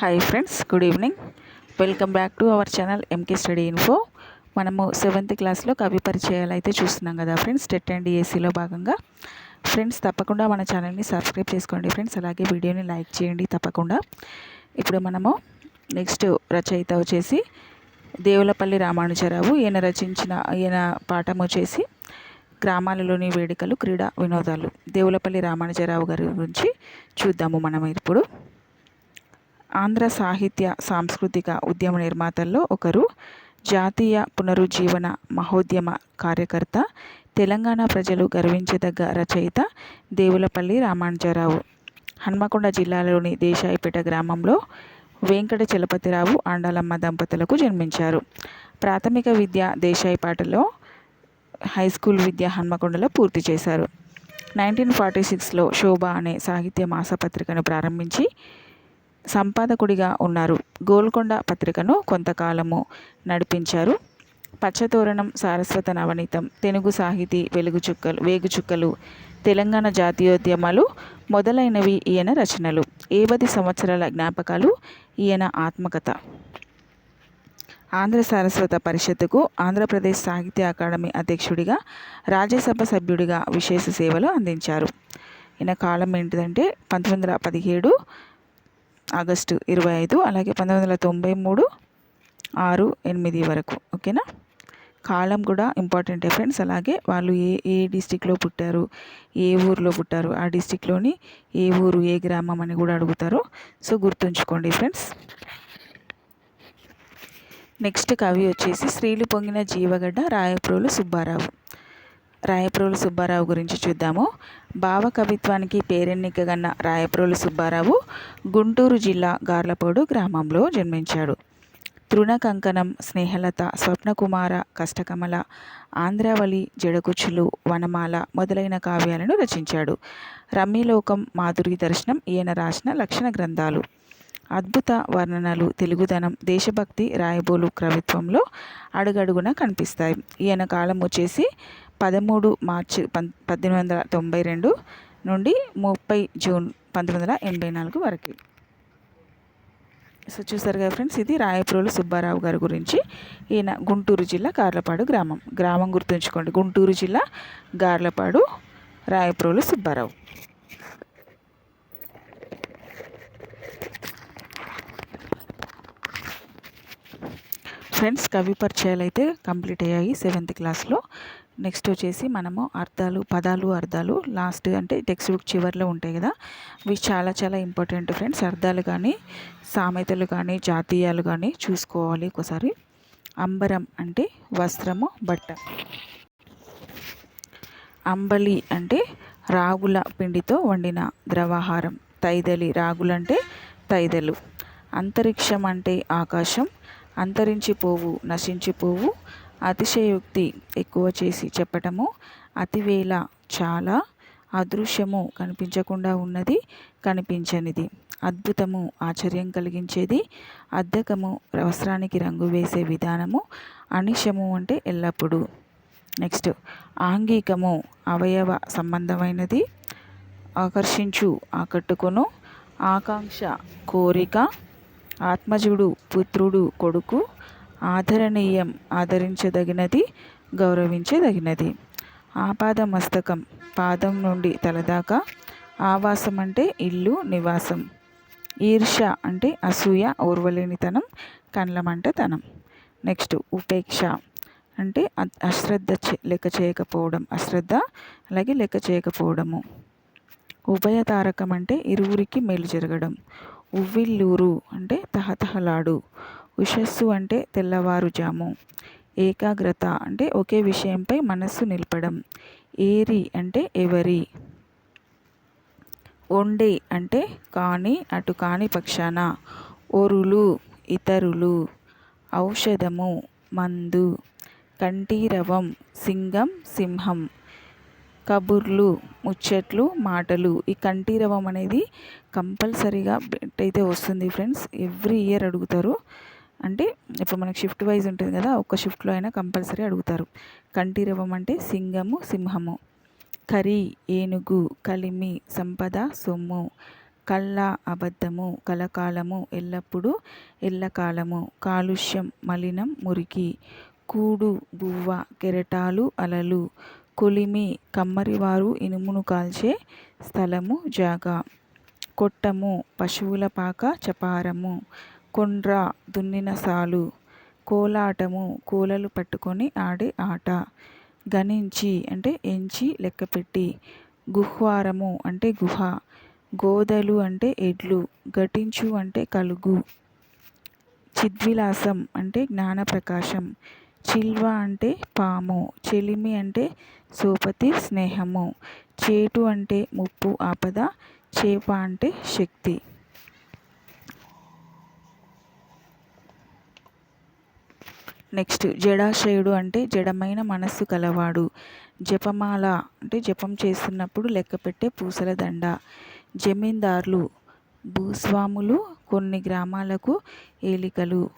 Hi friends good evening welcome back to our channel MK study info మనము seventh క్లాస్లో కవి పరిచయాలు అయితే చూస్తున్నాం కదా ఫ్రెండ్స్ టెట్ అండ్ ఏసీలో భాగంగా. ఫ్రెండ్స్ తప్పకుండా మన ఛానల్ని సబ్స్క్రైబ్ చేసుకోండి ఫ్రెండ్స్ అలాగే వీడియోని లైక్ చేయండి తప్పకుండా. ఇప్పుడు మనము నెక్స్ట్ రచయిత వచ్చేసి దేవులపల్లి రామానుజరావు. ఈయన రచించిన ఈయన పాఠం వచ్చేసి గ్రామాలలోని వేడుకలు క్రీడా వినోదాలు. దేవులపల్లి రామానుజరావు గారి గురించి చూద్దాము మనం ఇప్పుడు. ఆంధ్ర సాహిత్య సాంస్కృతిక ఉద్యమ నిర్మాతల్లో ఒకరు జాతీయ పునరుజ్జీవన మహోద్యమ కార్యకర్త తెలంగాణ ప్రజలు గర్వించదగ్గ రచయిత దేవులపల్లి రామానుజరావు. హన్మకొండ జిల్లాలోని దేశాయిపేట గ్రామంలో వెంకట చలపతిరావు ఆండాలమ్మ దంపతులకు జన్మించారు. ప్రాథమిక విద్య దేశాయిపాటలో హై స్కూల్ విద్య హన్మకొండలో పూర్తి చేశారు. నైన్టీన్ ఫార్టీ సిక్స్లో శోభ అనే సాహిత్య మాసపత్రికను ప్రారంభించి సంపాదకుడిగా ఉన్నారు. గోల్కొండ పత్రికను కొంతకాలము నడిపించారు. పచ్చతోరణం సారస్వత నవనీతం తెలుగు సాహితీ వెలుగు చుక్కలు వేగు చుక్కలు తెలంగాణ జాతీయోద్యమాలు మొదలైనవి ఈయన రచనలు. ఏవది సంవత్సరాల జ్ఞాపకాలు? ఈయన ఆత్మకథ. ఆంధ్ర సారస్వత పరిషత్తుకు ఆంధ్రప్రదేశ్ సాహిత్య అకాడమీ అధ్యక్షుడిగా రాజ్యసభ సభ్యుడిగా విశేష సేవలు అందించారు. ఈయన కాలం ఏంటిదంటే పంతొమ్మిది వందల పదిహేడు ఆగస్టు ఇరవై ఐదు అలాగే పంతొమ్మిది వందల తొంభై మూడు ఆరు ఎనిమిది వరకు. ఓకేనా? కాలం కూడా ఇంపార్టెంటే ఫ్రెండ్స్. అలాగే వాళ్ళు ఏ ఏ డిస్టిక్లో పుట్టారు ఏ ఊర్లో పుట్టారు ఆ డిస్టిక్లోని ఏ ఊరు ఏ గ్రామం అని కూడా అడుగుతారు. సో గుర్తుంచుకోండి ఫ్రెండ్స్. నెక్స్ట్ కవి వచ్చేసి స్త్రీలు పొంగిన జీవగడ్డ రాయప్రోలు సుబ్బారావు. రాయప్రోలు సుబ్బారావు గురించి చూద్దాము. భావ కవిత్వానికి పేరెన్నికగన్న రాయప్రోలు సుబ్బారావు గుంటూరు జిల్లా గార్లపోడు గ్రామంలో జన్మించాడు. తృణ కంకణం స్నేహలత స్వప్నకుమార కష్టకమల ఆంధ్రావళి జడకుచులు వనమాల మొదలైన కావ్యాలను రచించాడు. రమ్యలోకం మాధురి దర్శనం ఈయన రాసిన లక్షణ గ్రంథాలు. అద్భుత వర్ణనలు తెలుగుదనం దేశభక్తి రాయబోలు కవిత్వంలో అడుగడుగున కనిపిస్తాయి. ఈయన కాలం వచ్చేసి పదమూడు మార్చి పం పద్దెనిమిది వందల తొంభై రెండు నుండి ముప్పై జూన్ పంతొమ్మిది వందల ఎనభై నాలుగు వరకు. సో చూసారు కదా ఫ్రెండ్స్ ఇది రాయప్రోలు సుబ్బారావు గారి గురించి. ఈయన గుంటూరు జిల్లా గార్లపాడు గ్రామం. గ్రామం గుర్తుంచుకోండి. గుంటూరు జిల్లా గార్లపాడు రాయప్రోలు సుబ్బారావు. ఫ్రెండ్స్ కవి పరిచయాలు అయితే కంప్లీట్ అయ్యాయి సెవెంత్ క్లాస్లో. నెక్స్ట్ వచ్చేసి మనము అర్థాలు పదాలు అర్థాలు. లాస్ట్ అంటే టెక్స్ట్ బుక్ చివరిలో ఉంటాయి కదా. ఇవి చాలా చాలా ఇంపార్టెంట్ ఫ్రెండ్స్ అర్థాలు కానీ సామెతలు కానీ జాతీయాలు కానీ చూసుకోవాలి ఒకసారి. అంబరం అంటే వస్త్రము బట్ట. అంబలి అంటే రాగుల పిండితో వండిన ద్రవాహారం. తైదలి రాగులంటే తైదలు. అంతరిక్షం అంటే ఆకాశం. అంతరించిపోవు నశించిపోవు. అతిశయోక్తి ఎక్కువ చేసి చెప్పటము అతివేళ చాలా అదృశ్యము కనిపించకుండా ఉన్నది కనిపించనిది. అద్భుతము ఆశ్చర్యం కలిగించేది అద్దకము వస్త్రానికి రంగు వేసే విధానము అనిశము అంటే ఎల్లప్పుడూ. నెక్స్ట్ ఆంగికము అవయవ సంబంధమైనది. ఆకర్షించు ఆకట్టుకును. ఆకాంక్ష కోరిక ఆత్మజుడు పుత్రుడు కొడుకు ఆదరణీయం ఆదరించదగినది గౌరవించదగినది. ఆపాద మస్తకం పాదం నుండి తలదాకా ఆవాసం అంటే ఇల్లు నివాసం. ఈర్ష అంటే అసూయ ఓర్వలేనితనం కండ్లమంటతనం నెక్స్ట్ ఉపేక్ష అంటే అశ్రద్ధ లెక్క చేయకపోవడం అశ్రద్ధ అలాగే లెక్క చేయకపోవడము. ఉభయతారకం అంటే ఇరువురికి మేలు జరగడం. ఉవ్విల్లూరు అంటే తహతహలాడు. ఉషస్సు అంటే తెల్లవారుజాము. ఏకాగ్రత అంటే ఒకే విషయంపై మనస్సు నిలపడం. ఏరి అంటే ఎవరి. ఒండే అంటే కాని అటు కాని పక్షాన. ఒరులు ఇతరులు. ఔషధము మందు. కంఠీరవం సింగం సింహం. కబుర్లు ముచ్చట్లు మాటలు. ఈ కంఠీరవం అనేది కంపల్సరీగా అయితే వస్తుంది ఫ్రెండ్స్. ఎవ్రీ ఇయర్ అడుగుతారు. అంటే ఇప్పుడు మనకి షిఫ్ట్ వైజ్ ఉంటుంది కదా ఒక్క షిఫ్ట్లో అయినా కంపల్సరీ అడుగుతారు. కంఠీరవం అంటే సింగము సింహము. కరి ఏనుగు కలిమి సంపద సొమ్ము. కళ్ళ అబద్ధము కలకాలము ఎల్లప్పుడూ ఎల్లకాలము. కాలుష్యం మలినం మురికి. కూడు బువ్వ కెరటాలు అలలు. కొలిమి కమ్మరివారు ఇనుమును కాల్చే స్థలము జాగా. కొట్టము పశువుల పాక చపారము. కొండ్ర దున్నిన సాలు కోలాటము కోలలు పట్టుకొని ఆడే ఆట. గణించి అంటే ఎంచి లెక్కపెట్టి గుహ్వారము అంటే గుహ గోదలు అంటే ఎడ్లు ఘటించు అంటే కలుగు. చిద్విలాసం అంటే జ్ఞానప్రకాశం చిల్వ అంటే పాము చెలిమి అంటే సోపతి స్నేహము చేటు అంటే ముప్పు ఆపద చేప అంటే శక్తి. నెక్స్ట్ జడాశయుడు అంటే జడమైన మనస్సు కలవాడు. జపమాల అంటే జపం చేస్తున్నప్పుడు లెక్క పెట్టే పూసల దండ. జమీందార్లు భూస్వాములు కొన్ని గ్రామాలకు ఏలికలు.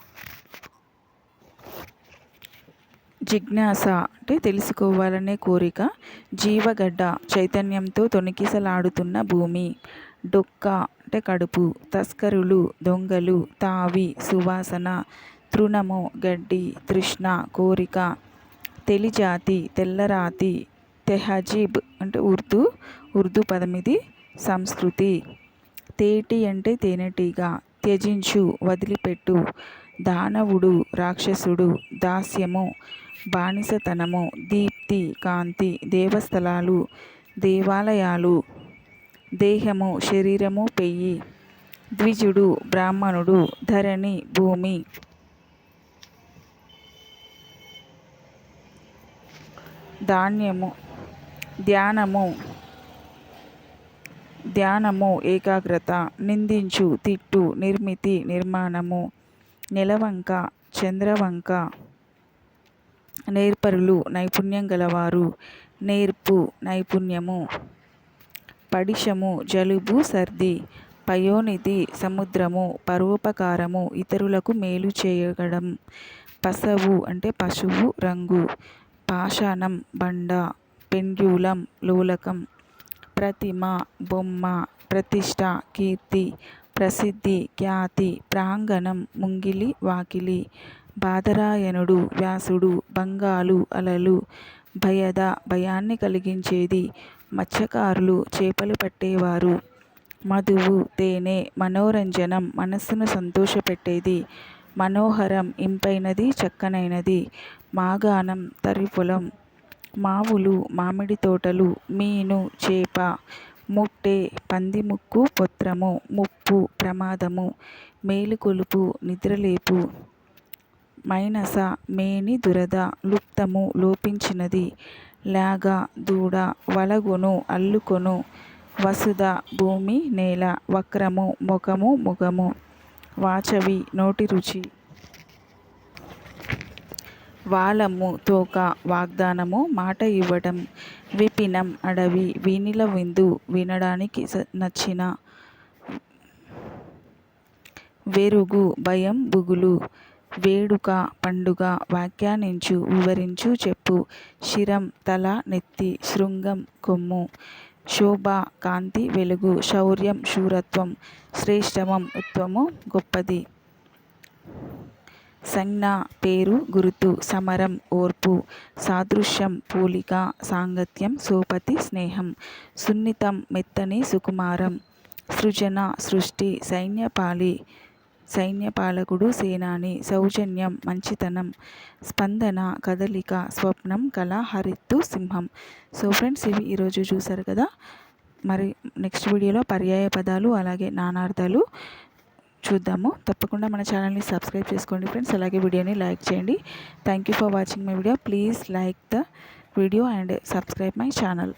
జిజ్ఞాస అంటే తెలుసుకోవాలనే కోరిక. జీవగడ్డ చైతన్యంతో తొణికిసలాడుతున్న భూమి. డొక్క అంటే కడుపు. తస్కరులు దొంగలు తావి సువాసన. తృణము గడ్డి తృష్ణ కోరిక తెలిజాతి తెల్లరాతి తెహజీబ్ అంటే ఉర్దూ ఉర్దూ పదం ఇది సంస్కృతి. తేటి అంటే తేనెటీగ త్యజించు వదిలిపెట్టు దానవుడు రాక్షసుడు దాస్యము బానిసతనము దీప్తి కాంతి దేవస్థలాలు దేవాలయాలు దేహము శరీరము పెయ్యి ద్విజుడు బ్రాహ్మణుడు ధరణి భూమి. ధాన్యము ధ్యానము ధ్యానము ఏకాగ్రత నిందించు తిట్టు నిర్మితి నిర్మాణము నెలవంక చంద్రవంక నేర్పరులు నైపుణ్యం గలవారు నేర్పు నైపుణ్యము పడిశము జలుబు సర్ది పయోనిధి సముద్రము పరోపకారము ఇతరులకు మేలు చేయగడం పసవు అంటే పశువు రంగు పాషాణం బండ పెండ్యూలం లోలకం ప్రతిమ బొమ్మ ప్రతిష్ట కీర్తి ప్రసిద్ధి ఖ్యాతి ప్రాంగణం ముంగిలి వాకిలి బాదరాయణుడు వ్యాసుడు బంగాలు అలలు భయద భయాన్ని కలిగించేది మత్స్యకారులు చేపలు పట్టేవారు మధువు తేనె మనోరంజనం మనస్సును సంతోషపెట్టేది మనోహరం ఇంపైనది చక్కనైనది. మాగాణం తరిపొలం మావులు మామిడి తోటలు మీను చేప ముట్టె పందిముక్కు పొత్రము ముప్పు ప్రమాదము మేలుకొలుపు నిద్రలేపు మైనస మేని దురద లుప్తము లోపించినది లాగ దూడ వలగొను అల్లుకొను వసుధ భూమి నేల వక్రము ముఖము ముఖము. వాచవి నోటి రుచి. వాలము తోక వాగ్దానము మాట ఇవ్వడం విపినం అడవి వీణిల విందు వినడానికి నచ్చిన. వెరుగు భయం బుగులు వేడుక పండుగ వ్యాఖ్యానించు వివరించు చెప్పు. శిరం తల నెత్తి శృంగం కొమ్ము శోభ కాంతి వెలుగు శౌర్యం శూరత్వం శ్రేష్టమం ఉత్వము గొప్పది. సంజ్ఞ పేరు గురుతు సమరం ఓర్పు సాదృశ్యం పోలిక సాంగత్యం సోపతి స్నేహం సున్నితం మెత్తని సుకుమారం సృజన సృష్టి సైన్యపాలి సైన్యపాలకుడు సేనాని సౌజన్యం మంచితనం స్పందన కదలిక స్వప్నం కళ హరిత్తు సింహం. సో ఫ్రెండ్స్ ఇవి ఈరోజు చూసారు కదా? మరి నెక్స్ట్ వీడియోలో పర్యాయ పదాలు అలాగే నానార్థాలు చూద్దాము. తప్పకుండా మన ఛానల్ని సబ్స్క్రైబ్ చేసుకోండి ఫ్రెండ్స్. అలాగే వీడియోని లైక్ చేయండి. Thank you for watching my video. Please like the video and subscribe my channel.